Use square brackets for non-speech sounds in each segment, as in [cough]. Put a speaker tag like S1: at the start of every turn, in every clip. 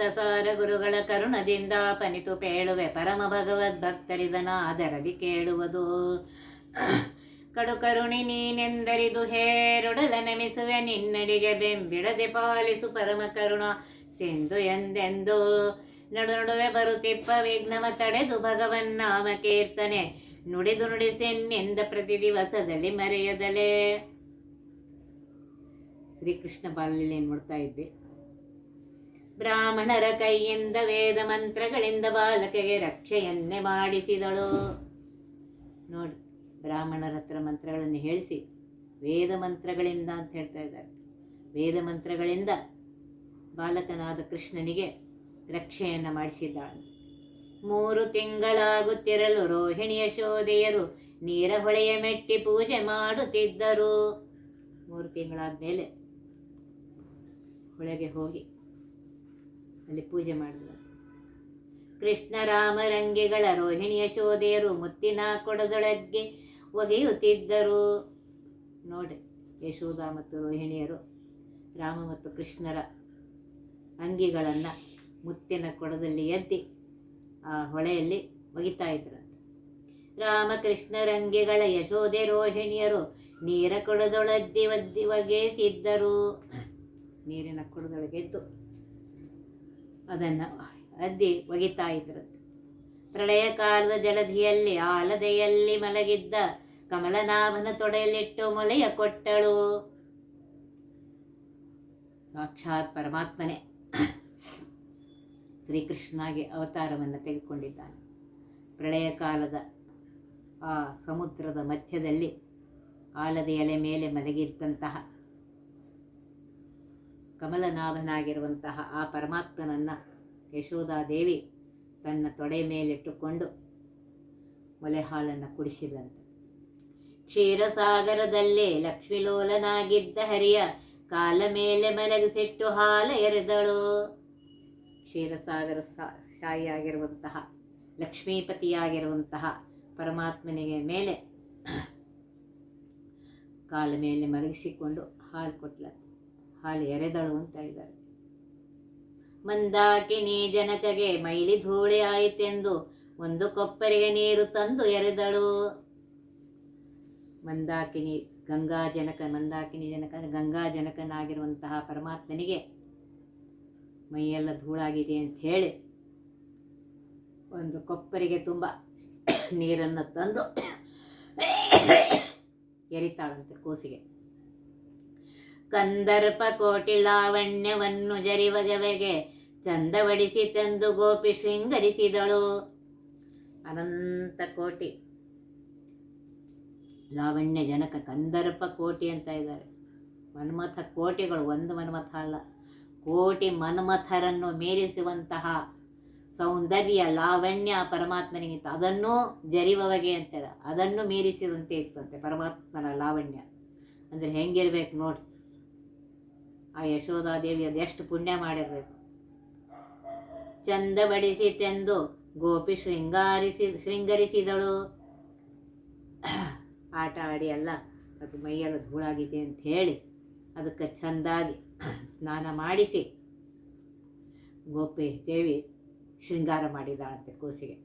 S1: ಸಪ್ತಸಾರ ಗುರುಗಳ ಕರುಣದಿಂದ ಪನಿತು ಪೇಳುವೆ ಪರಮ ಭಗವದ್ ಭಕ್ತರಿದನಾದರದಿ ಕೇಳುವುದು. ಕಡು ಕರುಣಿ ನೀನೆಂದರಿದು ಹೇರುಡಲ ನೆಮಿಸುವೆ ನಿನ್ನಡಿಗೆ ಬೆಂಬಿಡದೆ ಪಾಲಿಸು ಪರಮ ಕರುಣ ಸಿಂಧು ಎಂದೆಂದು. ನಡು ನಡುವೆ ಬರುತ್ತಿಪ್ಪ ವಿಘ್ನವ ತಡೆದು ಭಗವನ್ ನಾಮ ಕೀರ್ತನೆ. ನುಡಿದು ನುಡಿಸೆನ್ನೆಂದ ಪ್ರತಿ ದಿವಸದಲ್ಲಿ ಮರೆಯದಲೇ. ಶ್ರೀಕೃಷ್ಣ ಬಾಲಲೀಲೆಯನ್ನು ನೋಡ್ತಾ ಇದ್ವಿ ಬ್ರಾಹ್ಮಣರ ಕೈಯಿಂದ ವೇದ ಮಂತ್ರಗಳಿಂದ ಬಾಲಕೆಗೆ ರಕ್ಷೆಯನ್ನೇ ಮಾಡಿಸಿದಳು. ನೋಡಿ, ಬ್ರಾಹ್ಮಣರ ಹತ್ರ ಮಂತ್ರಗಳನ್ನು ಹೇಳಿಸಿ, ವೇದ ಮಂತ್ರಗಳಿಂದ ಅಂತ ಹೇಳ್ತಾ ಇದ್ದಾರೆ. ವೇದ ಮಂತ್ರಗಳಿಂದ ಬಾಲಕನಾದ ಕೃಷ್ಣನಿಗೆ ರಕ್ಷೆಯನ್ನು ಮಾಡಿಸಿದ್ದಾಳೆ. ಮೂರು ತಿಂಗಳಾಗುತ್ತಿರಲು ರೋಹಿಣಿಯ ಶೋಧೆಯರು ನೀರ ಹೊಳೆಯ ಮೆಟ್ಟಿ ಪೂಜೆ ಮಾಡುತ್ತಿದ್ದರು. ಮೂರು ತಿಂಗಳಾದ ಮೇಲೆ ಹೊಳೆಗೆ ಹೋಗಿ ಅಲ್ಲಿ ಪೂಜೆ ಮಾಡಿದ್ರು ಕೃಷ್ಣ ರಾಮರಂಗಿಗಳ ರೋಹಿಣಿಯ ಯಶೋಧೆಯರು ಮುತ್ತಿನ ಕೊಡದೊಳಗೆ ಒಗೆಯುತ್ತಿದ್ದರು. ನೋಡಿ, ಯಶೋಧ ಮತ್ತು ರೋಹಿಣಿಯರು ರಾಮ ಮತ್ತು ಕೃಷ್ಣರ ಅಂಗಿಗಳನ್ನು ಮುತ್ತಿನ ಕೊಡದಲ್ಲಿ ಎದ್ದಿ ಆ ಹೊಳೆಯಲ್ಲಿ ಒಗಿತಾ ಇದ್ರಂತೆ. ರಾಮಕೃಷ್ಣರಂಗಿಗಳ ಯಶೋಧೆ ರೋಹಿಣಿಯರು ನೀರ ಕೊಡದೊಳದ್ದಿ ಒದ್ದಿ ಒಗೆಯುತ್ತಿದ್ದರು. ನೀರಿನ ಕೊಡದೊಳಗೆದ್ದು ಅದನ್ನು ಅದ್ದಿ ಒಗಿತಾ ಇದ್ರಂತೆ ಪ್ರಳಯ ಕಾಲದ ಜಲಧಿಯಲ್ಲಿ, ಆಲದೆಯಲ್ಲಿ ಮಲಗಿದ್ದ ಕಮಲನಾಭನ ತೊಡೆಯಲ್ಲಿಟ್ಟು ಮೊಲೆಯ ಕೊಟ್ಟಳು. ಸಾಕ್ಷಾತ್ ಪರಮಾತ್ಮನೇ. ಶ್ರೀಕೃಷ್ಣನಾಗಿ ಅವತಾರವನ್ನು ತೆಗೆದುಕೊಂಡಿದ್ದಾನೆ. ಪ್ರಳಯ ಕಾಲದ ಆ ಸಮುದ್ರದ ಮಧ್ಯದಲ್ಲಿ ಆಲದ ಎಲೆ ಮೇಲೆ ಮಲಗಿದ್ದಂತಹ ಕಮಲನಾಭನಾಗಿರುವಂತಹ ಆ ಪರಮಾತ್ಮನನ್ನು ಯಶೋಧಾದೇವಿ ತನ್ನ ತೊಡೆ ಮೇಲಿಟ್ಟುಕೊಂಡು ಮೊಲೆ ಹಾಲನ್ನು ಕುಡಿಸಿದಂತೆ. ಕ್ಷೀರಸಾಗರದಲ್ಲಿ ಲಕ್ಷ್ಮೀಲೋಲನಾಗಿದ್ದ ಹರಿಯ ಕಾಲ ಮೇಲೆ ಮಲಗಿಸಿಟ್ಟು ಹಾಲ ಎರೆದಳು. ಕ್ಷೀರಸಾಗರ ಶಾಯಿಯಾಗಿರುವಂತಹ, ಲಕ್ಷ್ಮೀಪತಿಯಾಗಿರುವಂತಹ ಪರಮಾತ್ಮನಿಗೆ ಮೇಲೆ ಕಾಲ ಮೇಲೆ ಮಲಗಿಸಿಕೊಂಡು ಹಾಲು ಕೊಟ್ಲಂತೆ. ಹಾಲು ಎರೆದಳು ಅಂತ ಇದ್ದಾರೆ. ಮಂದಾಕಿನಿ ಜನಕಗೆ ಮೈಲಿ ಧೂಳಿ ಆಯಿತೆಂದು ಒಂದು ಕೊಪ್ಪರಿಗೆ ನೀರು ತಂದು ಎರೆದಳು. ಮಂದಾಕಿನಿ ಗಂಗಾ ಜನಕ ಮಂದಾಕಿನಿ ಜನಕ ಗಂಗಾ ಜನಕನಾಗಿರುವಂತಹ ಪರಮಾತ್ಮನಿಗೆ ಮೈಯೆಲ್ಲ ಧೂಳಾಗಿದೆ ಅಂತ ಹೇಳಿ ಒಂದು ಕೊಪ್ಪರಿಗೆ ತುಂಬ ನೀರನ್ನು ತಂದು ಎರಿತಾಳಂತೆ ಕೂಸಿಗೆ. ಕಂದರ್ಪ ಕೋಟಿ ಲಾವಣ್ಯವನ್ನು ಜರಿವಗವೆಗೆ ಚಂದವಡಿಸಿ ತಂದು ಗೋಪಿ ಶೃಂಗರಿಸಿದಳು. ಅನಂತ ಕೋಟಿ. ಲಾವಣ್ಯ ಜನಕ ಕಂದರ್ಪ ಕೋಟಿ ಅಂತ ಇದ್ದಾರೆ. ಮನ್ಮಥ ಕೋಟಿಗಳು ಒಂದು ಮನ್ಮಥ ಅಲ್ಲ. ಕೋಟಿ ಮನ್ಮಥರನ್ನು ಮೀರಿಸುವಂತಹ ಸೌಂದರ್ಯ ಲಾವಣ್ಯ ಪರಮಾತ್ಮನಿಗಿಂತ ಅದನ್ನೂ ಜರಿವವಗೆ ಅಂತಾರೆ. ಅದನ್ನು ಮೀರಿಸಿದಂತೆ ಇತ್ತಂತೆ ಪರಮಾತ್ಮನ ಲಾವಣ್ಯ. ಅಂದರೆ ಹೆಂಗಿರ್ಬೇಕು ನೋಡಿ. ಆ ಯಶೋಧಾದೇವಿ ಅದೆಷ್ಟು ಪುಣ್ಯ ಮಾಡಿರಬೇಕು. ಚಂದ ಬಡಿಸಿತೆಂದು ಗೋಪಿ ಶೃಂಗಾರಿಸಿ, ಶೃಂಗರಿಸಿದಳು. ಆಟ ಆಡಿ ಎಲ್ಲ ಅದು ಮೈಯೆಲ್ಲ ಧೂಳಾಗಿದೆ ಅಂತ ಹೇಳಿ ಅದಕ್ಕೆ ಚಂದಾಗಿ ಸ್ನಾನ ಮಾಡಿಸಿ ಗೋಪಿ ದೇವಿ ಶೃಂಗಾರ ಮಾಡಿದಾಳಂತೆ ಕೂಸಿಗೆ.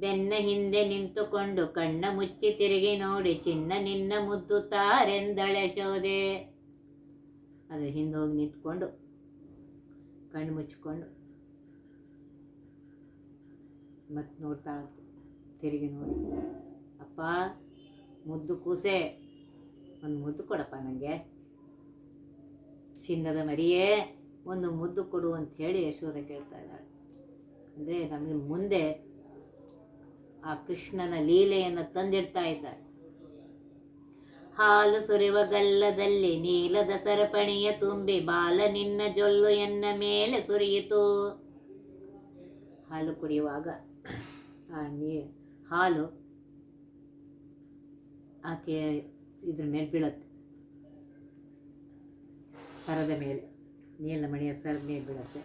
S1: ಬೆನ್ನ ಹಿಂದೆ ನಿಂತುಕೊಂಡು ಕಣ್ಣ ಮುಚ್ಚಿ ತಿರುಗಿ ನೋಡಿ ಚಿನ್ನ ನಿನ್ನ ಮುದ್ದು ತಾರೆಂದಳೆ ಶೋದೆ ಅದ್ರ ಹಿಂದೆ ಹೋಗಿ ನಿಂತ್ಕೊಂಡು, ಕಣ್ಣು ಮುಚ್ಕೊಂಡು ಮತ್ತೆ ನೋಡ್ತಾಳಂತೆ ತಿರುಗಿ ನೋಡಿ. ಅಪ್ಪ, ಮುದ್ದು ಕೂಸೆ. ಒಂದು ಮುದ್ದು ಕೊಡಪ್ಪ ನನಗೆ ಚಿನ್ನದ ಮರಿಯೇ, ಒಂದು ಮುದ್ದು ಕೊಡು ಅಂತ ಹೇಳಿ ಯಶೋಧ ಕೇಳ್ತಾ ಇದ್ದಾಳೆ. ಅಂದರೆ ನಮಗೆ ಮುಂದೆ ಆ ಕೃಷ್ಣನ ಲೀಲೆಯನ್ನು ತಂದಿಡ್ತಾ ಇದ್ದಾರೆ ಹಾಲು ಸುರಿವ ಗಲ್ಲದಲ್ಲಿ ನೀಲದ ಸರಪಣಿಯ ತುಂಬಿ ಬಾಲ ನಿನ್ನ ಜೊಲ್ಲು ಎನ್ನ ಮೇಲೆ ಸುರಿಯಿತು. ಹಾಲು ಕುಡಿಯುವಾಗ ಆ ನೀ ಹಾಲು ಆಕೆ ಇದ್ರ ಮೇಲೆ ಬೀಳತ್ತೆ. ಸರದ ಮೇಲೆ, ನೀಲ ಮಣಿಯ ಸರದ ಮೇಲೆ ಬೀಳತ್ತೆ.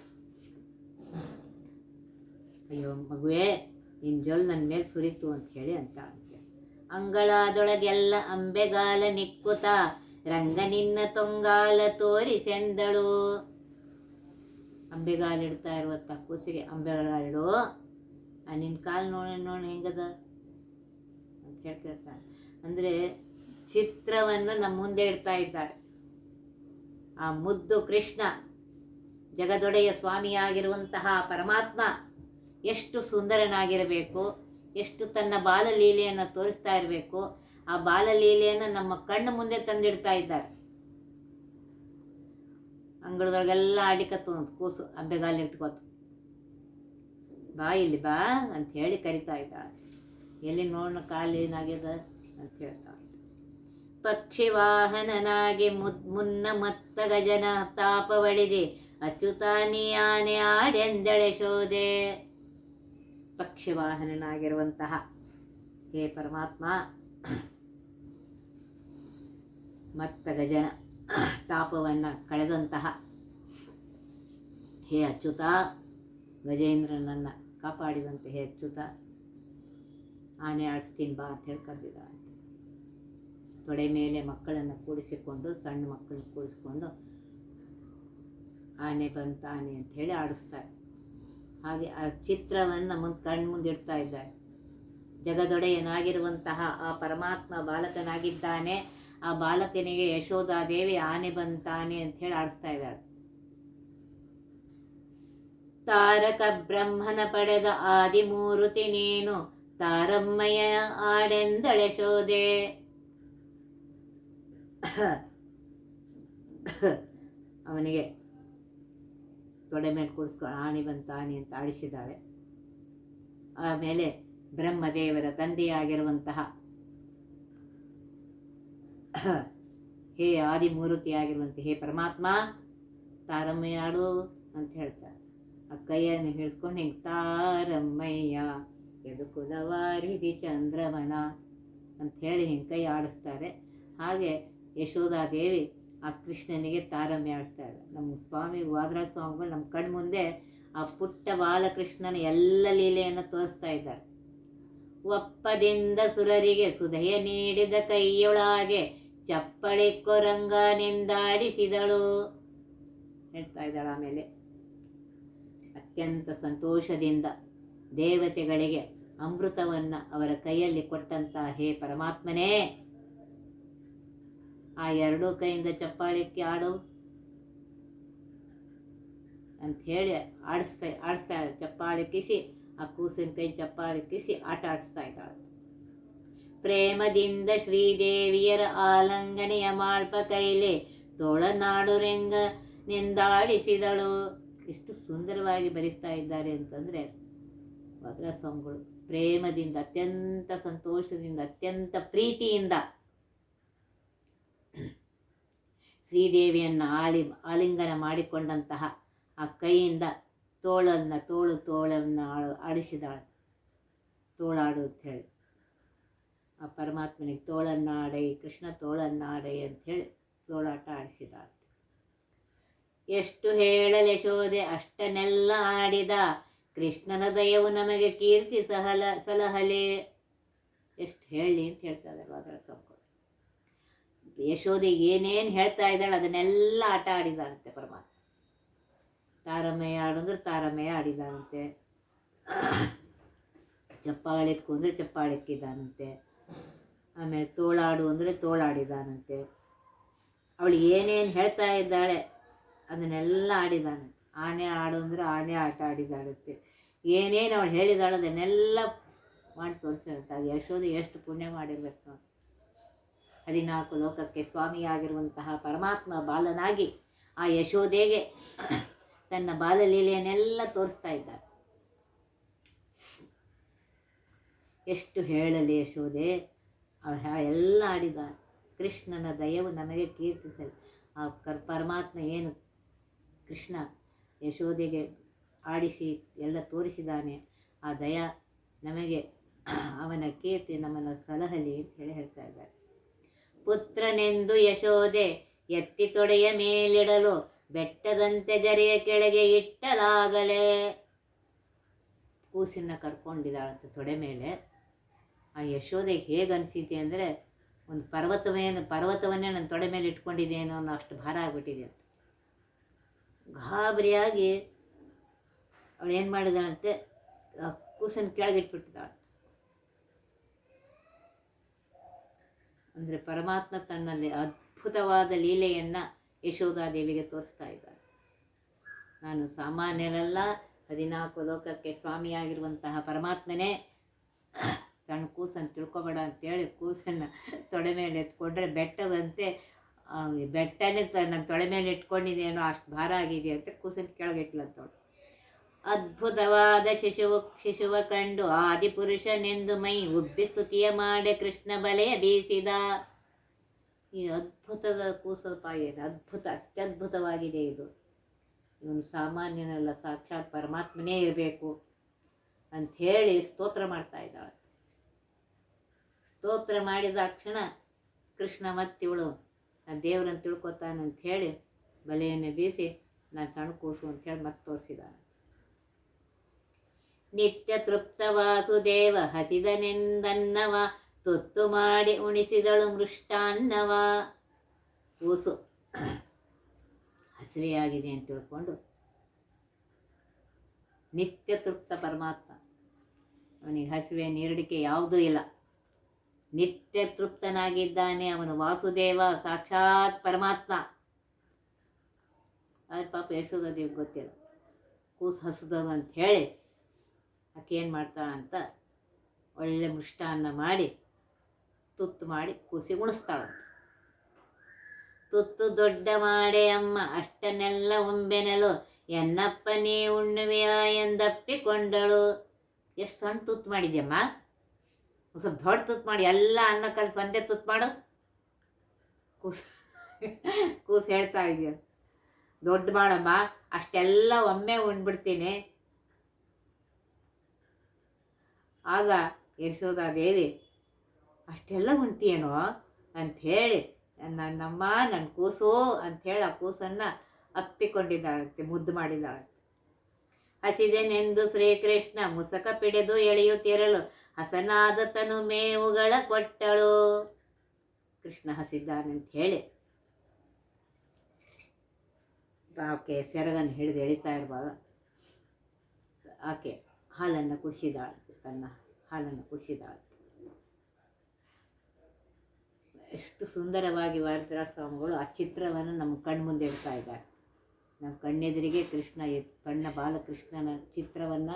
S1: ಅಯ್ಯೋ ಮಗುವೇ ನಿನ್ನ ಜೊಲ್ ನನ್ನ ಮೇಲೆ ಸುರಿತು ಅಂತ ಹೇಳಿ ಅಂತ ಅಂತೆ ಅಂಗಳದೊಳಗೆಲ್ಲ ಅಂಬೆಗಾಲ ನಿಕ್ಕುತ ರಂಗ ನಿನ್ನ ತೊಂಗಾಲ ತೋರಿಸೆಂದಳು ಅಂಬೆಗಾಲಿಡ್ತಾ ಇರುವತ್ತ ಕೂಸಿಗೆ ಅಂಬೆಗಾಲಿಡು ನಿನ್ನ ಕಾಲು ನೋಡಿ ನೋಡಿ, ಹೆಂಗದ? ಅಂತ ಹೇಳ್ತಿರ್ತಾನೆ ಅಂದರೆ ಚಿತ್ರವನ್ನು ನಮ್ಮ ಮುಂದೆ ಇಡ್ತಾ ಇದ್ದಾರೆ. ಆ ಮುದ್ದು ಕೃಷ್ಣ, ಜಗದೊಡೆಯ ಸ್ವಾಮಿಯಾಗಿರುವಂತಹ ಪರಮಾತ್ಮ ಎಷ್ಟು ಸುಂದರನಾಗಿರಬೇಕು ಎಷ್ಟು ತನ್ನ ಬಾಲಲೀಲೆಯನ್ನು ತೋರಿಸ್ತಾ ಇರಬೇಕು, ಆ ಬಾಲಲೀಲೆಯನ್ನು ನಮ್ಮ ಕಣ್ಣು ಮುಂದೆ ತಂದಿಡ್ತಾ ಇದ್ದಾರೆ. ಅಂಗಳದೊಳಗೆಲ್ಲ ಆಡಿಕತ್ತು ಕೂಸು ಅಬ್ಬೆಗಾಲಿ ಇಟ್ಕೋತು ಬಾ ಇಲ್ಲಿ ಬಾ ಅಂತ ಹೇಳಿ ಕರಿತಾ ಇದ್ದಾಳೆ. ಎಲ್ಲಿ ನೋಡೋಣ ಕಾಲು ಏನಾಗ್ಯದ ಅಂತ ಹೇಳ್ತಾ ಪಕ್ಷಿ ವಾಹನನಾಗಿ ಮುದ್ ಮುನ್ನ ಮತ್ತ ಗಜನ ತಾಪವಳಿದೆ ಅಚ್ಯುತಾನಿ ಆನೆ ಆಡೆಂದಳೆ ಶೋದೆ. ಪಕ್ಷಿ ವಾಹನನಾಗಿರುವಂತಹ ಹೇ ಪರಮಾತ್ಮ ಮತ್ತ ಗಜನ ತಾಪವನ್ನು ಕಳೆದಂತಹ ಹೇ ಅಚ್ಯುತ ಗಜೇಂದ್ರನನ್ನು ಕಾಪಾಡಿದಂತೆ ಹೇ ಅಚ್ಯುತ, ಆನೆ ಆಡಿಸ್ತೀನಿ ಬಾ ಅಂತ ಹೇಳಿ ತೊಡೆ ಮೇಲೆ ಮಕ್ಕಳನ್ನು ಕೂಡಿಸಿಕೊಂಡು, ಸಣ್ಣ ಮಕ್ಕಳನ್ನ ಕೂಡಿಸ್ಕೊಂಡು ಆನೆ ಬಂತ ಆನೆ ಅಂತ ಹೇಳಿ ಆಡಿಸ್ತಾರೆ. ಹಾಗೆ ಆ ಚಿತ್ರವನ್ನು ಮುಂದೆ ಕಣ್ಣು ಮುಂದಿಡ್ತಾ ಇದ್ದಾರೆ. ಜಗದೊಡೆಯನಾಗಿರುವಂತಹ ಆ ಪರಮಾತ್ಮ ಬಾಲಕನಾಗಿದ್ದಾನೆ. ಆ ಬಾಲಕನಿಗೆ ಯಶೋಧಾದೇವಿ ಆನೆ ಬಂತಾನೆ ಅಂತ ಹೇಳಿ ಆಡಿಸ್ತಾ ಇದ್ದಾಳೆ. ತಾರಕ ಬ್ರಹ್ಮನ ಪಡೆದ ಆದಿಮೂರುತಿ ನೀನು, ತಾರಮ್ಮಯ್ಯ ಆಡೆಂದಳೆ ಶೋದೆ ಅವನಿಗೆ ತೊಡೆ ಮೇಲೆ ಕೂಡಿಸ್ಕೊಂಡು ಆಣಿ ಬಂತ, ಆಣಿ ಅಂತ ಆಡಿಸಿದ್ದಾಳೆ ಆಮೇಲೆ ಬ್ರಹ್ಮದೇವರ ತಂದೆಯಾಗಿರುವಂತಹ [clears throat] ಹೇ ಆದಿಮೂರ್ತಿಯಾಗಿರುವಂಥ ಹೇ ಪರಮಾತ್ಮ ತಾರಮ್ಮಯ್ಯಾಡು ಅಂತ ಹೇಳ್ತಾರೆ. ಆ ಕೈಯನ್ನು ಹಿಡ್ಕೊಂಡು ಹಿಂಗೆ ತಾರಮ್ಮಯ್ಯ ಎದು ಕುಲವಾರಿ ಚಂದ್ರಮನ ಅಂತ ಹಿಂಗೆ ಕೈ ಆಡಿಸ್ತಾರೆ. ಹಾಗೆ ಯಶೋಧಾದೇವಿ ಆ ಕೃಷ್ಣನಿಗೆ ತಾರಮ್ಯ ಆಡಿಸ್ತಾರೆ ನಮ್ಮ ಸ್ವಾಮಿ ವಾದ್ರಾ ಸ್ವಾಮಿಗಳು ನಮ್ಮ ಕಣ್ಣು ಮುಂದೆ ಆ ಪುಟ್ಟ ಬಾಲಕೃಷ್ಣನ ಎಲ್ಲ ಲೀಲೆಯನ್ನು ತೋರಿಸ್ತಾ ಇದ್ದಾರೆ. ಒಪ್ಪದಿಂದ ಸುರರಿಗೆ ಸುಧಯ ನೀಡಿದ ಕೈಯೊಳಗೆ ಚಪ್ಪಳಿ ಕೊರಂಗ ನಿಂದಾಡಿಸಿದಳು. ಹೇಳ್ತಾ ಇದ್ದಾಳೆ ಆಮೇಲೆ. ಅತ್ಯಂತ ಸಂತೋಷದಿಂದ ದೇವತೆಗಳಿಗೆ ಅಮೃತವನ್ನು ಅವರ ಕೈಯಲ್ಲಿ ಕೊಟ್ಟಂತಹ ಹೇ ಪರಮಾತ್ಮನೇ ಆ ಎರಡೂ ಕೈಯಿಂದ ಚಪ್ಪಾಳಿಕ್ಕೆ ಆಡು ಹೇಳಿ ಆಡಿಸ್ತಾ ಆಡಿಸ್ತಾ ಚಪ್ಪಾಳಿ ಕಿಸಿ ಆ ಕೂಸಿನ ಕೈ ಚಪ್ಪಾಳಿ ಕಿಸಿ ಆಟ ಆಡಿಸ್ತಾ ಇದ್ದಾಳೆ. ಪ್ರೇಮದಿಂದ ಶ್ರೀದೇವಿಯರ ಆಲಂಗನೆಯ ಮಾಳ್ಪ ಕೈಲಿ ತೋಳನಾಡು ರೆಂಗ ನಿಂದಾಡಿಸಿದಳು. ಎಷ್ಟು ಸುಂದರವಾಗಿ ಬರಿಸ್ತಾ ಇದ್ದಾರೆ ಅಂತಂದರೆ ಸ್ವಾಮಿಗಳು ಪ್ರೇಮದಿಂದ, ಅತ್ಯಂತ ಸಂತೋಷದಿಂದ, ಅತ್ಯಂತ ಪ್ರೀತಿಯಿಂದ ಶ್ರೀದೇವಿಯನ್ನು ಆಲಿ, ಆಲಿಂಗನ ಮಾಡಿಕೊಂಡಂತಹ ಆ ಕೈಯಿಂದ ತೋಳನ್ನು, ತೋಳು ತೋಳನ್ನು ಆಡಿಸಿದಾಳೆ. ತೋಳಾಡು ಅಂತ ಆ ಪರಮಾತ್ಮನಿಗೆ ತೋಳನ್ನಾಡೈ ಕೃಷ್ಣ ತೋಳನ್ನಾಡೈ ಅಂಥೇಳಿ ತೋಳಾಟ ಆಡಿಸಿದಾಳೆ. ಎಷ್ಟು ಹೇಳಲೆ ಶೋಧೆ ಅಷ್ಟನ್ನೆಲ್ಲ ಆಡಿದ ಕೃಷ್ಣನ ದಯವು ನಮಗೆ ಕೀರ್ತಿ ಸಹಲ, ಸಲಹಲೆ. ಎಷ್ಟು ಹೇಳಿ ಅಂತ ಹೇಳ್ತಾ ಇದ್ದಾರೆ ಅದರ ಸಂಕುಳ ಯಶೋದೆ ಏನೇನು ಹೇಳ್ತಾ ಇದ್ದಾಳೆ ಅದನ್ನೆಲ್ಲ ಆಟ ಆಡಿದಾನಂತೆ ಪರಮಾತ್ಮ. ತಾರಮಯ ಆಡಂದ್ರೆ ತಾರಮಯ ಆಡಿದಾನಂತೆ. ಚಪ್ಪಾಳಿಕ್ಕು ಅಂದರೆ ಚಪ್ಪಾಳಿಕ್ಕಿದ್ದಾನಂತೆ ಆಮೇಲೆ ತೋಳಾಡು ಅಂದರೆ ತೋಳಾಡಿದಾನಂತೆ. ಅವಳು ಏನೇನು ಹೇಳ್ತಾ ಇದ್ದಾಳೆ ಅದನ್ನೆಲ್ಲ ಆಡಿದಾನೆ ಆನೆ ಆಡು ಅಂದರೆ ಆನೆ ಆಟ ಆಡಿದಾಳಂತೆ. ಏನೇನು ಅವಳು ಹೇಳಿದಾಳೆ ಅದನ್ನೆಲ್ಲ ಮಾಡಿ ತೋರಿಸಿರುತ್ತೆ ಅದು ಯಶೋದೆ ಎಷ್ಟು ಪುಣ್ಯ ಮಾಡಿರ್ಬೇಕು ನೋಡಿ. ಹದಿನಾಲ್ಕು ಲೋಕಕ್ಕೆ ಸ್ವಾಮಿಯಾಗಿರುವಂತಹ ಪರಮಾತ್ಮ ಬಾಲನಾಗಿ ಆ ಯಶೋದೆಗೆ ತನ್ನ ಬಾಲಲೀಲೆಯನ್ನೆಲ್ಲ ತೋರಿಸ್ತಾ ಇದ್ದಾರೆ. ಎಷ್ಟು ಹೇಳಲಿ ಯಶೋದೆ ಎಲ್ಲ ಆಡಿದ ಕೃಷ್ಣನ ದಯವು ನಮಗೆ ಕೀರ್ತಿಸಲಿ. ಆ ಕರ್ ಪರಮಾತ್ಮ ಏನು ಕೃಷ್ಣ ಯಶೋದೆಗೆ ಆಡಿಸಿ ಎಲ್ಲ ತೋರಿಸಿದ್ದಾನೆ, ಆ ದಯ ನಮಗೆ ಅವನ ಕೀರ್ತಿ ನಮ್ಮನ್ನು ಸಲಹಲಿ ಅಂತ ಹೇಳಿ ಹೇಳ್ತಾ ಇದ್ದಾರೆ. ಪುತ್ರನೆಂದು ಯಶೋದೆ ಎತ್ತಿ ತೊಡೆಯ ಮೇಲಿಡಲು ಬೆಟ್ಟದಂತೆ ಜರೆಯ ಕೆಳಗೆ ಇಟ್ಟಲಾಗಲೇ. ಕೂಸಿನ ಕರ್ಕೊಂಡಿದ್ದಾಳಂತೆ ತೊಡೆ ಮೇಲೆ. ಆ ಯಶೋದೆ ಹೇಗೆ ಅನಿಸಿದೆ ಅಂದರೆ, ಒಂದು ಪರ್ವತವೇನು ಪರ್ವತವನ್ನೇ ನನ್ನ ತೊಡೆ ಮೇಲೆ ಇಟ್ಕೊಂಡಿದ್ದೇನೋ ಅನ್ನೋ ಅಷ್ಟು ಭಾರ ಆಗಿಬಿಟ್ಟಿದೆ ಅಂತ. ಗಾಬರಿಯಾಗಿ ಅವಳು ಏನು ಮಾಡಿದಾಳಂತೆ ಕೂಸನ್ನು ಕೆಳಗಿಟ್ಬಿಟ್ಟಿದ್ದಾಳೆ. ಅಂದರೆ ಪರಮಾತ್ಮ ತನ್ನಲ್ಲಿ ಅದ್ಭುತವಾದ ಲೀಲೆಯನ್ನು ಯಶೋಧಾದೇವಿಗೆ ತೋರಿಸ್ತಾ ಇದ್ದಾರೆ. ನಾನು ಸಾಮಾನ್ಯರೆಲ್ಲ, ಹದಿನಾಲ್ಕು ಲೋಕಕ್ಕೆ ಸ್ವಾಮಿಯಾಗಿರುವಂತಹ ಪರಮಾತ್ಮನೇ. ಸಣ್ಣ ಕೂಸನ್ನು ತಿಳ್ಕೊಬೇಡ ಅಂತೇಳಿ ಕೂಸನ್ನು ತೊಡೆ ಮೇಲೆ ಎತ್ಕೊಂಡ್ರೆ ಬೆಟ್ಟದಂತೆ ಬೆಟ್ಟನೇ ನನ್ನ ತೊಡೆ ಮೇಲೆ ಇಟ್ಕೊಂಡಿದ್ದೇನೋ ಅಷ್ಟು ಭಾರ ಆಗಿದೆ ಅಂತ ಕೂಸನ್ನು ಕೆಳಗಿಟ್ಲತ್ತವಳು ಅದ್ಭುತವಾದ ಶಿಶುವು ಶಿಶುವ ಕಂಡು ಆದಿಪುರುಷನೆಂದು ಮೈ ಉಬ್ಬಿ ಸ್ತುತಿಯ ಮಾಡಿ ಕೃಷ್ಣ ಬಲೆಯ ಬೀಸಿದ. ಈ ಅದ್ಭುತದ ಕೂಸಲ್ಪ ಏನು ಅದ್ಭುತ, ಅತ್ಯದ್ಭುತವಾಗಿದೆ ಇದು. ಇವನು ಸಾಮಾನ್ಯನಲ್ಲ, ಸಾಕ್ಷಾತ್ ಪರಮಾತ್ಮನೇ ಇರಬೇಕು ಅಂಥೇಳಿ ಸ್ತೋತ್ರ ಮಾಡ್ತಾ ಇದ್ದಾಳೆ. ಸ್ತೋತ್ರ ಮಾಡಿದ ಕ್ಷಣ ಕೃಷ್ಣ ಮತ್ತಿವಳು ನಾನು ದೇವ್ರನ್ನ ತಿಳ್ಕೊತಾನಂತ ಹೇಳಿ ಬಲೆಯನ್ನು ಬೀಸಿ ನಾನು ಸಣ್ಣ ಕೂಸು ಅಂಥೇಳಿ ಮತ್ತೆ ತೋರಿಸಿದಾನೆ ನಿತ್ಯ ತೃಪ್ತ ವಾಸುದೇವ ಹಸಿದನೆಂದನ್ನವ, ತುತ್ತು ಮಾಡಿ ಉಣಿಸಿದಳು ಮೃಷ್ಟಾನ್ನವ. ಕೂಸು ಹಸಿವೆಯಾಗಿದೆ ಅಂತ ತಿಳ್ಕೊಂಡು ನಿತ್ಯ ತೃಪ್ತ ಪರಮಾತ್ಮ. ಅವನಿಗೆ ಹಸಿವೆ ನೀರಡಿಕೆ ಯಾವುದೂ ಇಲ್ಲ. ನಿತ್ಯ ತೃಪ್ತನಾಗಿದ್ದಾನೆ ಅವನು ವಾಸುದೇವ, ಸಾಕ್ಷಾತ್ ಪರಮಾತ್ಮ. ಅದು ಪಾಪ ಗೊತ್ತಿಲ್ಲ. ಕೂಸು ಹಸಿದದು ಅಂತ ಹೇಳಿ ಆಕೆ ಏನು ಅಂತ ಒಳ್ಳೆ ಮುಷ್ಟಾನ್ನ ಮಾಡಿ ತುತ್ತು ಮಾಡಿ ಕೂಸಿ ಉಣಿಸ್ತಾಳಂತ. ತುತ್ತು ದೊಡ್ಡ ಮಾಡೆ ಅಮ್ಮ, ಅಷ್ಟನ್ನೆಲ್ಲ ಉಂಬೆನಲು, ಎನ್ನಪ್ಪ ನೀ ಉಣ್ಣುವೆಯ ಎಂದಪ್ಪಿಕೊಂಡಳು. ಎಷ್ಟು ಸಣ್ಣ ತುತ್ತು ಮಾಡಿದ್ಯಮ್ಮ? ಸ್ವಲ್ಪ ದೊಡ್ಡ ತುತ್ತು ಮಾಡಿ, ಎಲ್ಲ ಅನ್ನ ಕಲಸಿ ಒಂದೇ ತುತ್ತು ಮಾಡು. ಕೂಸು ಕೂಸು ಹೇಳ್ತಾ ಇದೆಯ. ದೊಡ್ಡ ಮಾಡಮ್ಮ ಅಷ್ಟೆಲ್ಲ ಒಮ್ಮೆ ಉಂಡ್ಬಿಡ್ತೀನಿ ಆಗ ಯಶೋಧಾದೇವಿ ಅಷ್ಟೆಲ್ಲ ಉಣ್ತೀಯೇನೋ ಅಂಥೇಳಿ ನನ್ನಮ್ಮ ನನ್ನ ಕೂಸು? ಅಂಥೇಳಿ ಆ ಕೂಸನ್ನು ಅಪ್ಪಿಕೊಂಡಿದ್ದಾಳಂತೆ, ಮುದ್ದು ಮಾಡಿದ್ದಾಳಂತೆ. ಹಸಿದೆನೆಂದು ಶ್ರೀಕೃಷ್ಣ ಮುಸಕ ಪಿಡಿದು ಎಳೆಯುತ್ತಿರಲು ಹಸನಾದ ತನು ಮೇವುಗಳ ಕೊಟ್ಟಳು. ಕೃಷ್ಣ ಹಸಿದ್ದಾನಂತ ಹೇಳಿ ಆಕೆ ಸೆರಗನ್ನು ಹಿಡಿದು ಎಳಿತಾ ಇರುವಾಗ ಆಕೆ ಹಾಲನ್ನು ಕುಡಿಸಿದಾಳಂತೆ ತನ್ನ ಹಾಲನ್ನು ಕುಡಿಸಿದಾಳು. ಎಷ್ಟು ಸುಂದರವಾಗಿ ವಾರದರ ಸ್ವಾಮಿಗಳು ಆ ಚಿತ್ರವನ್ನು ನಮ್ಮ ಕಣ್ಮುಂದೆ ಇಡ್ತಾ ಇದ್ದಾರೆ. ನಮ್ಮ ಕಣ್ಣೆದುರಿಗೆ ಕೃಷ್ಣ ಕಣ್ಣ ಬಾಲಕೃಷ್ಣನ ಚಿತ್ರವನ್ನು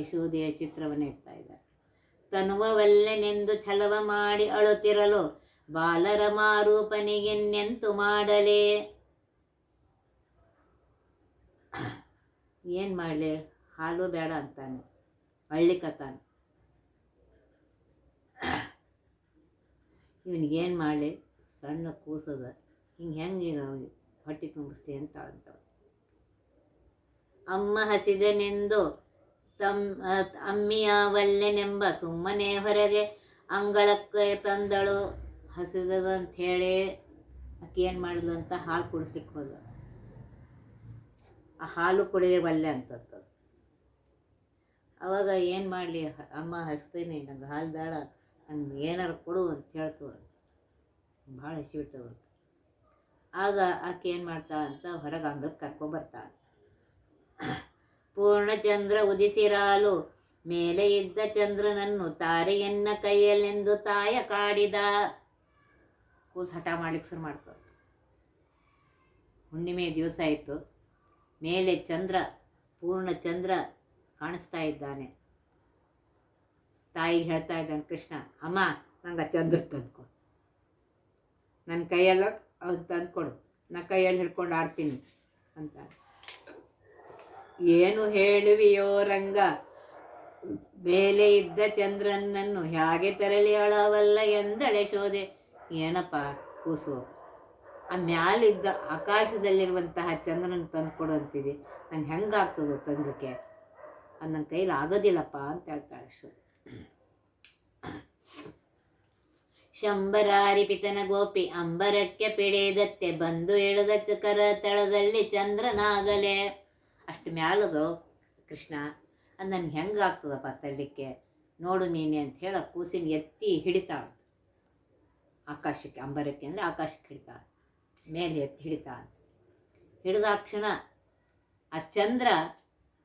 S1: ಯಶೋದೆಯ ಚಿತ್ರವನ್ನು ಇಡ್ತಾ ಇದ್ದಾರೆ. ತನುವವಲ್ಲೆನೆಂದು ಛಲವ ಮಾಡಿ ಅಳುತ್ತಿರಲು, ಬಾಲರ ಮಾರೂಪನಿಗೆನ್ನೆಂತು ಮಾಡಲೇ. ಏನು ಮಾಡಲಿ? ಹಾಲು ಬೇಡ ಅಂತಾನೆ. ಅಳ್ಳಿಕತ್ತಾನೆ. ಇವನಿಗೇನು ಮಾಡಲಿ? ಸಣ್ಣ ಕೂಸದ. ಹಿಂಗೆ ಹೆಂಗೆ ಈಗ ಅವನಿಗೆ ಹೊಟ್ಟೆ ತುಂಬಿಸ್ತಿ ಅಂತ ಅಂತವ ಅಮ್ಮ ಹಸಿದನೆಂದು ತಮ್ಮ ಅಮ್ಮಿಯಾವಲ್ಲೆನೆಂಬ ಸುಮ್ಮನೆ ಹೊರಗೆ ಅಂಗಳಕ್ಕೆ ತಂದಳು. ಹಸಿದದ ಹೇಳಿ ಆಕೆ ಏನು ಮಾಡಿದ್ಲು ಅಂತ ಹಾಲು ಕುಡಿಸ್ಲಿಕ್ಕೆ ಹೋದ ಆ ಹಾಲು ಕುಡಿಯವಲ್ಲೆ ಅಂತದ್ದು ಅವಾಗ ಏನು ಮಾಡಲಿ? ಅಮ್ಮ ಹಸ್ತೀನಿ, ನಂಗೆ ಹಾಲು ಬೇಡ ನಂಗೆ ಏನಾರು ಕೊಡು ಅಂತ ಹೇಳ್ತು ಭಾಳ ಹಸಿಬಿಟ್ಟವು ಆಗ ಆಕೆ ಏನು ಮಾಡ್ತಾಳ ಅಂತ ಹೊರಗೆ ಅಂಗಕ್ಕೆ ಕರ್ಕೊಂಬರ್ತಾಳ ಪೂರ್ಣಚಂದ್ರ ಉದಿಸಿರಾಲು, ಮೇಲೆ ಇದ್ದ ಚಂದ್ರನನ್ನು ತಾರೆಯನ್ನ ಕೈಯಲ್ಲೆಂದು ತಾಯ ಕಾಡಿದ. ಕೂಸು ಹಠ ಮಾಡ್ಲಿಕ್ಕೆ ಶುರು ಮಾಡ್ತಾರ ಹುಣ್ಣಿಮೆ ದಿವಸ ಆಯಿತು. ಮೇಲೆ ಚಂದ್ರ ಪೂರ್ಣ ಚಂದ್ರ ಕಾಣಿಸ್ತಾ ಇದ್ದಾನೆ. ತಾಯಿ ಹೇಳ್ತಾ ಇದ್ದಾನೆ ಕೃಷ್ಣ, ಅಮ್ಮ, ನಂಗೆ ಚಂದ್ರ ತಂದ್ಕೊಡು. ನನ್ನ ಕೈಯಲ್ಲಿ ಅವ್ನು ತಂದ್ಕೊಡು. ನನ್ನ ಕೈಯಲ್ಲಿ ಹಿಡ್ಕೊಂಡು ಆಡ್ತೀನಿ. ಅಂತ. ಏನು ಹೇಳುವಿಯೋ ರಂಗ, ಮೇಲೆ ಇದ್ದ ಚಂದ್ರನನ್ನು ಹೇಗೆ ತೆರಳಿ ಅಳವಲ್ಲ ಎಂದಳೆ ಶೋಧೆ ಏನಪ್ಪ, ಕೂಸು. ಆ ಮ್ಯಾಲಿದ್ದ ಆಕಾಶದಲ್ಲಿರುವಂತಹ ಚಂದ್ರನ ತಂದು ಕೊಡು ಅಂತಿದೆ. ನಂಗೆ ಹೆಂಗಾಗ್ತದೆ ತಂದಕ್ಕೆ ಅದು ನನ್ನ ಕೈಲಿ ಆಗೋದಿಲ್ಲಪ್ಪ ಅಂತ ಹೇಳ್ತಾಳೆ ಶೋ ಶಂಬರಾರಿ ಪಿತನ ಗೋಪಿ ಅಂಬರಕ್ಕೆ ಪಿಡಿದತ್ತೆ ಬಂದು ಎಳೆದ ಚಕರ ತಳದಲ್ಲಿ ಚಂದ್ರನಾಗಲೆ. ಅಷ್ಟು ಮ್ಯಾಲದು ಕೃಷ್ಣ ಅದು ನನ್ಗೆ ಹೆಂಗಾಗ್ತದಪ್ಪ ತಳ್ಳಿಕ್ಕೆ ನೋಡು ನೀನೆ ಅಂತ ಹೇಳ ಕೂಸಿನ ಎತ್ತಿ ಹಿಡಿತಾಳ. ಆಕಾಶಕ್ಕೆ, ಅಂಬರಕ್ಕೆ ಅಂದರೆ ಆಕಾಶಕ್ಕೆ ಹಿಡಿತಾಳ. ಮೇಲೆ ಎತ್ತಿ ಹಿಡಿತಾಳ. ಹಿಡಿದಾಕ್ಷಣ ಆ ಚಂದ್ರ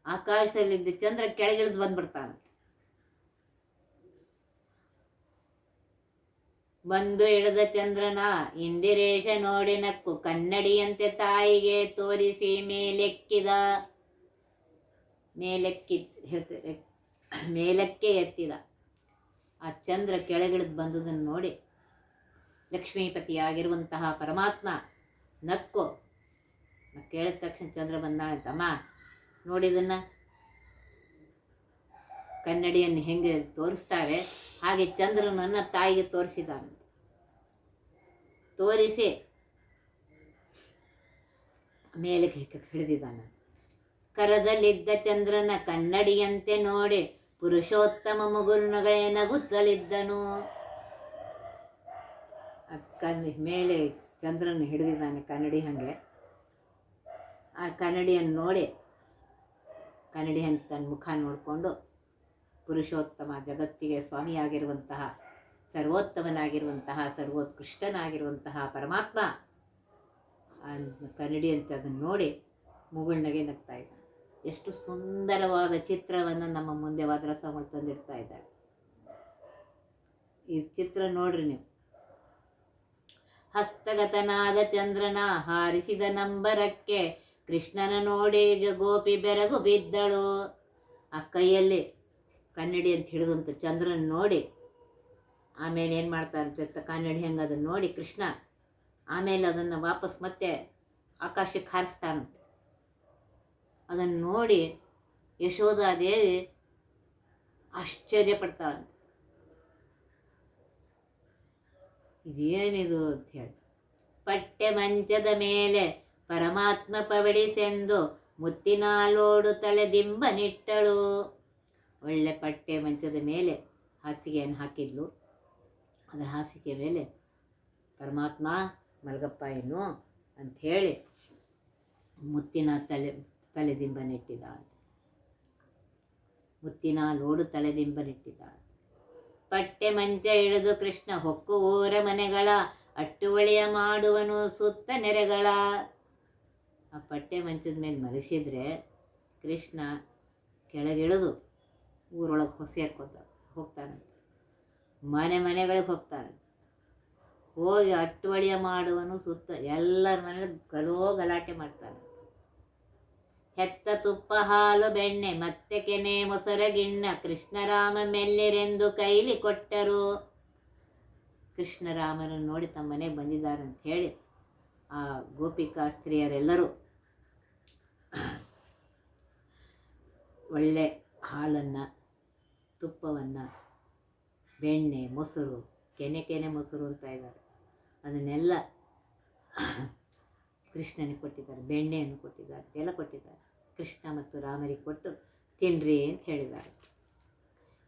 S1: ಆಕಾಶದಲ್ಲಿದ್ದ ಚಂದ್ರ ಕೆಳಗಿಳಿದು ಬಂದ್ಬಿಡ್ತಾನಂತೆ ಬಂದು ಹಿಡಿದ ಚಂದ್ರನ ಇಂದಿರೇಶ ನೋಡಿ ನಕ್ಕು ಕನ್ನಡಿಯಂತೆ ತಾಯಿಗೆ ತೋರಿಸಿ ಮೇಲೆಕ್ಕಿದ, ಮೇಲೆಕ್ಕಿ ಹೇಳ್ತಾರೆ ಮೇಲಕ್ಕೆ ಎತ್ತಿದ. ಆ ಚಂದ್ರ ಕೆಳಗಿಳಿದು ಬಂದದನ್ನು ನೋಡಿ ಲಕ್ಷ್ಮೀಪತಿಯಾಗಿರುವಂತಹ ಪರಮಾತ್ಮ ನಕ್ಕು. ಕೇಳಿದ ತಕ್ಷಣ ಚಂದ್ರ ಬಂದಾನಂತಮ್ಮ ನೋಡಿದನ್ನ ಕನ್ನಡಿಯನ್ನು ಹೆಂಗೆ ತೋರಿಸ್ತಾರೆ, ಹಾಗೆ ಚಂದ್ರನನ್ನು ತಾಯಿಗೆ ತೋರಿಸಿದಾನಂತೆ ತೋರಿಸಿ. ಮೇಲೆ ಹಿಡಿದಿದ್ದಾನೆ? ಕರದಲ್ಲಿದ್ದ ಚಂದ್ರನ ಕನ್ನಡಿಯಂತೆ ನೋಡಿ ಪುರುಷೋತ್ತಮ ಮಗುರುನಗಳೇ ನಗುತ್ತಲಿದ್ದನು. ಕನ್ ಮೇಲೆ ಚಂದ್ರನ ಹಿಡಿದಿದ್ದಾನೆ ಕನ್ನಡಿ ಹಾಗೆ. ಆ ಕನ್ನಡಿಯನ್ನು ನೋಡಿ ಕನ್ನಡಿ ಅಂತ ತನ್ನ ಮುಖ ನೋಡಿಕೊಂಡು ಪುರುಷೋತ್ತಮ ಜಗತ್ತಿಗೆ ಸ್ವಾಮಿಯಾಗಿರುವಂತಹ ಸರ್ವೋತ್ತಮನಾಗಿರುವಂತಹ, ಸರ್ವೋತ್ಕೃಷ್ಟನಾಗಿರುವಂತಹ ಪರಮಾತ್ಮ ಕನ್ನಡಿ ಅಂತ ಅದನ್ನು ನೋಡಿ ಮುಗುಳ್ನಗೆ ನಗ್ತಾ ಇದ್ದ ಎಷ್ಟು ಸುಂದರವಾದ ಚಿತ್ರವನ್ನು ನಮ್ಮ ಮುಂದೆ ವಾದ್ರಸ್ವಾಮಿ ತಂದಿಡ್ತಾ ಇದ್ದಾರೆ. ಈ ಚಿತ್ರ ನೋಡ್ರಿ ನೀವು. ಹಸ್ತಗತನಾದ ಚಂದ್ರನ ಹಾರಿಸಿದ ನಂಬರಕ್ಕೆ ಕೃಷ್ಣನ ನೋಡಿ ಗೋಪಿ ಬೆರಗು ಬಿದ್ದಳು. ಆ ಕೈಯಲ್ಲಿ ಕನ್ನಡಿ ಅಂತ ಹಿಡಿದಂಥ ಚಂದ್ರನ ನೋಡಿ ಆಮೇಲೆ ಏನು ಮಾಡ್ತಾರಂತೆ ಕನ್ನಡಿ ಹೆಂಗೆ ಅದನ್ನು ನೋಡಿ ಕೃಷ್ಣ ಆಮೇಲೆ ಅದನ್ನು ವಾಪಸ್ ಮತ್ತೆ ಆಕಾಶಕ್ಕೆ ಹಾರಿಸ್ತಾನಂತೆ. ಅದನ್ನು ನೋಡಿ ಯಶೋಧಾದೇವಿ ಆಶ್ಚರ್ಯ ಪಡ್ತಾಳಂತೆ. ಇದೇನಿದು ಅಂತ ಹೇಳಿ. ಪಟ್ಟೆ ಮಂಚದ ಮೇಲೆ ಪರಮಾತ್ಮ ಪವಡಿಸೆಂದು ಮುತ್ತಿನಾಲೋಡು ತಲೆದಿಂಬ ನಿಟ್ಟಳು ಒಳ್ಳೆ ಪಟ್ಟೆ ಮಂಚದ ಮೇಲೆ ಹಾಸಿಗೆಯನ್ನು ಹಾಕಿದ್ಲು. ಅದರ ಹಾಸಿಗೆ ಮೇಲೆ ಪರಮಾತ್ಮ, ಮಲಗಪ್ಪ ಏನು ಅಂಥೇಳಿ ಮುತ್ತಿನ ತಲೆ ತಲೆದಿಂಬ ನೆಟ್ಟಿದ್ದಾಳೆ ಮುತ್ತಿನ ಲೋಡು ತಲೆದಿಂಬ ನೆಟ್ಟಿದ್ದಾಳೆ ಪಟ್ಟೆ ಮಂಚ ಹಿಡಿದು ಕೃಷ್ಣ ಹೊಕ್ಕು ಓರ ಮನೆಗಳ ಅಟ್ಟುವಳಿಯ ಮಾಡುವನು ಸುತ್ತ ನೆರೆಗಳ. ಆ ಪಟ್ಟೆ ಮಂಚದ ಮೇಲೆ ಮಲಗಿಸಿದ್ರೆ ಕೃಷ್ಣ ಕೆಳಗಿಳಿದು ಊರೊಳಗೆ ಸೇರ್ಕೊತ ಹೋಗ್ತಾನಂತೆ ಮನೆ ಮನೆಗಳಿಗೆ ಹೋಗ್ತಾರೆ. ಹೋಗಿ ಅಟ್ಟುವಳಿಯ ಮಾಡುವನು ಸುತ್ತ ಎಲ್ಲರ ಮನೆ ಗಲೋ ಗಲಾಟೆ ಮಾಡ್ತಾರೆ. ಹೆತ್ತ ತುಪ್ಪ, ಹಾಲು, ಬೆಣ್ಣೆ, ಮತ್ತೆ ಕೆನೆ, ಮೊಸರ, ಗಿಣ್ಣ, ಕೃಷ್ಣರಾಮ ಮೆಲ್ಲೆರೆಂದು ಕೈಲಿ ಕೊಟ್ಟರು. ಕೃಷ್ಣರಾಮನನ್ನು ನೋಡಿ ತಮ್ಮ ಮನೆಗೆ ಬಂದಿದ್ದಾರೆ ಅಂತ ಹೇಳಿ ಆ ಗೋಪಿಕಾ ಸ್ತ್ರೀಯರೆಲ್ಲರೂ ಒಳ್ಳೆ ಹಾಲನ್ನು, ತುಪ್ಪವನ್ನು ಬೆಣ್ಣೆ, ಮೊಸರು, ಕೆನೆ ಕೆನೆ ಮೊಸರು ಅಂತ ಇದ್ದಾರೆ. ಅದನ್ನೆಲ್ಲ ಕೃಷ್ಣನಿಗೆ ಕೊಟ್ಟಿದ್ದಾರೆ, ಬೆಣ್ಣೆಯನ್ನು ಕೊಟ್ಟಿದ್ದಾರೆ ಎಲ್ಲ ಕೊಟ್ಟಿದ್ದಾರೆ. ಕೃಷ್ಣ ಮತ್ತು ರಾಮರಿಗೆ ಕೊಟ್ಟು ತಿನ್ರಿ ಅಂತ ಹೇಳಿದ್ದಾರೆ.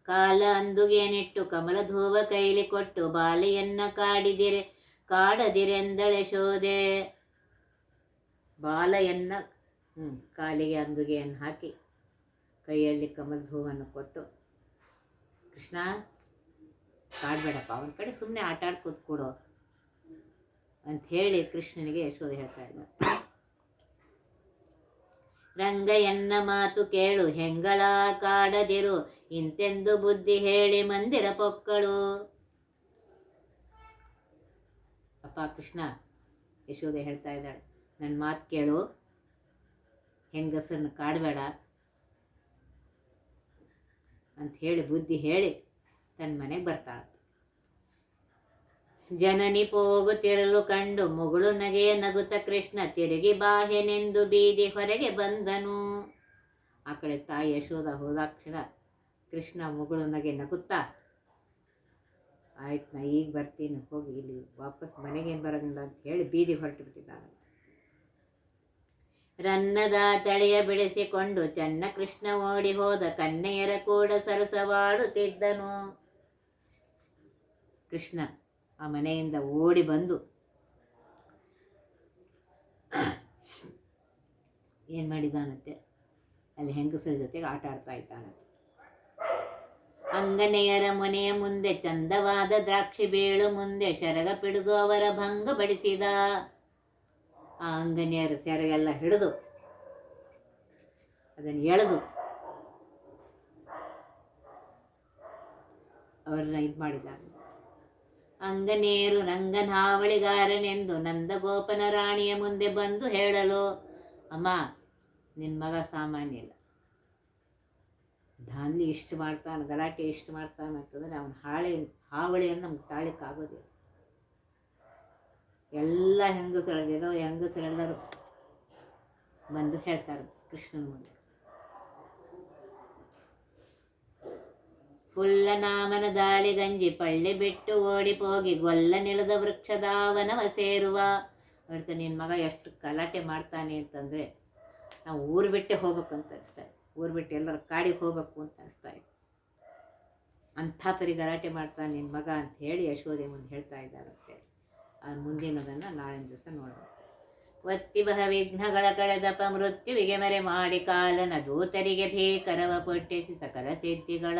S1: ಕಾಲ ಅಂದುಗೇನಿಟ್ಟು ಕಮಲ ಧೂವ ಕೈಲಿ ಕೊಟ್ಟು ಬಾಲೆಯನ್ನ ಕಾಡಿದಿರೆ, ಕಾಡದಿರೆಂದಳೆ ಶೋದೆ. ಬಾಲೆಯನ್ನ ಕಾಲಿಗೆ ಅಂದುಗೆಯನ್ನು ಹಾಕಿ ಕೈಯಲ್ಲಿ ಕಮಲ ಧೂವನ್ನು ಕೊಟ್ಟು ಕೃಷ್ಣ ಕಾಡಬೇಡಪ್ಪ ಅವನ ಕಡೆ ಸುಮ್ಮನೆ ಆಟ ಆಡಿ ಕೂತ್ಕೊಡು. ಅಂತ ಹೇಳಿ ಕೃಷ್ಣನಿಗೆ ಯಶೋಧ ಹೇಳ್ತಾ ಇದ್ದ ರಂಗಯ್ಯನ ಮಾತು ಕೇಳು, ಹೆಂಗಳ ಕಾಡದಿರು, ಇಂತೆಂದು ಬುದ್ಧಿ ಹೇಳಿ ಮಂದಿರ ಪೊಕ್ಕಳು. ಅಪ್ಪ ಕೃಷ್ಣ, ಯಶೋಧ ಹೇಳ್ತಾ ಇದ್ದಾಳೆ ನನ್ನ ಮಾತು ಕೇಳು. ಹೆಂಗಸನ್ನು ಕಾಡಬೇಡ. ಅಂತ ಹೇಳಿ ಬುದ್ಧಿ ಹೇಳಿ ತನ್ನ ಮನೆಗೆ ಬರ್ತಾಳೆ. ಜನನಿ ಪೋಗುತ್ತಿರಲು ಕಂಡು ಮುಗುಳು ನಗೆಯ ನಗುತ್ತ ಕೃಷ್ಣ ತಿರುಗಿ ಬಾಹೆನೆಂದು ಬೀದಿ ಹೊರಗೆ ಬಂದನು. ಆ ಕಡೆ ತಾಯಿ ಯಶೋಧ ಹೋದಾಕ್ಷಣ ಕೃಷ್ಣ ಮುಗುಳು ನಗೆ ನಗುತ್ತಾ, ಆಯ್ತು ನಾ ಈಗ ಬರ್ತೀನಿ, ಹೋಗಿ ಇಲ್ಲಿ ವಾಪಸ್ ಮನೆಗೇನು ಬರೋಂಗಿಲ್ಲ ಅಂತ ಹೇಳಿ ಬೀದಿ ಹೊರಟು ರನ್ನದ ತಳೆಯ ಬಿಡಿಸಿಕೊಂಡು ಚನ್ನ ಕೃಷ್ಣ ಓಡಿ ಹೋದ ಕನ್ನೆಯರ ಕೂಡ ಸರಸವಾಡುತ್ತಿದ್ದನು. ಕೃಷ್ಣ ಆ ಮನೆಯಿಂದ ಓಡಿ ಬಂದು ಏನು ಮಾಡಿದಾನಂತೆ? ಅಲ್ಲಿ ಹೆಂಗಸರ ಜೊತೆಗೆ ಆಟ ಆಡ್ತಾ ಇದ್ದಾನಂತೆ. ಅಂಗನೆಯರ ಮನೆಯ ಮುಂದೆ ಚಂದವಾದ ದ್ರಾಕ್ಷಿ ಬೇಳು ಮುಂದೆ ಶರಗ ಪಿಡಿದು ಅವರ ಭಂಗ ಬಡಿಸಿದ. ಆ ಅಂಗನೆಯರು ಸೆರಗೆಲ್ಲ ಹಿಡಿದು ಅದನ್ನು ಎಳೆದು ಅವರನ್ನ ಇದು ಮಾಡಿದ್ದಾರೆ ಅಂಗನೇರು ರಂಗನಾವಳಿಗಾರನೆಂದು ನಂದಗೋಪನ ರಾಣಿಯ ಮುಂದೆ ಬಂದು ಹೇಳಲು, ಅಮ್ಮ ನಿನ್ನ ಮಗ ಸಾಮಾನ್ಯ ಇಲ್ಲ. ದಾನ್ಲಿ ಇಷ್ಟು ಮಾಡ್ತಾನೆ, ಗಲಾಟೆ ಇಷ್ಟು ಮಾಡ್ತಾನೆ ಅಂತಂದರೆ ಅವನ ಹಾಳೆ, ಹಾವಳಿಯನ್ನು ನಮ್ಗೆ ತಾಳಿಕ್ಕಾಗೋದಿಲ್ಲ ಎಲ್ಲ ಹೆಂಗಸರಲ್ಲಿರೋ ಹೆಂಗಸರೆಲ್ಲರೂ ಬಂದು ಹೇಳ್ತಾರೆ ಕೃಷ್ಣನ ಮುಂದೆ. ಫುಲ್ಲ ನಾಮನ ದಾಳಿ ಗಂಜಿ ಪಳ್ಳಿ ಬಿಟ್ಟು ಓಡಿಪೋಗಿ ಗೊಲ್ಲ ನಿಳದ ವೃಕ್ಷದಾವನವ ಸೇರುವ. ಹೇಳ್ತಾ ನಿನ್ನ ಮಗ ಎಷ್ಟು ಗಲಾಟೆ ಮಾಡ್ತಾನೆ ಅಂತಂದರೆ ನಾವು ಊರು ಬಿಟ್ಟೆ ಹೋಗ್ಬೇಕಂತ ಅಂತ ಇದೆ. ಊರು ಬಿಟ್ಟು ಎಲ್ಲರ ಕಾಡಿಗೆ ಹೋಗ್ಬೇಕು ಅಂತ ಅನಿಸ್ತಾ ಇದೆ. ಅಂಥ ಪರಿ ಗಲಾಟೆ ಮಾಡ್ತಾನೆ ನಿನ್ನ ಮಗ ಅಂತ ಹೇಳಿ ಯಶೋದೆ ಮುಂದೆ ಹೇಳ್ತಾ ಇದ್ದಾರಂತೆ ಆ ಮುಂದಿನದನ್ನು ನಾಳಿನ ದಿವಸ ನೋಡೋಣ ಒತ್ತಿ ಬಹ ವಿಘ್ನಗಳ ಕಳೆದಪ ಮೃತ್ಯುವಿಗೆ ಮರೆ ಮಾಡಿ ಕಾಲನ ದೂತರಿಗೆ ಭೀಕರವ ಪೊಟ್ಟಿಸಿ ಸಕಲ ಸಿದ್ಧಿಗಳ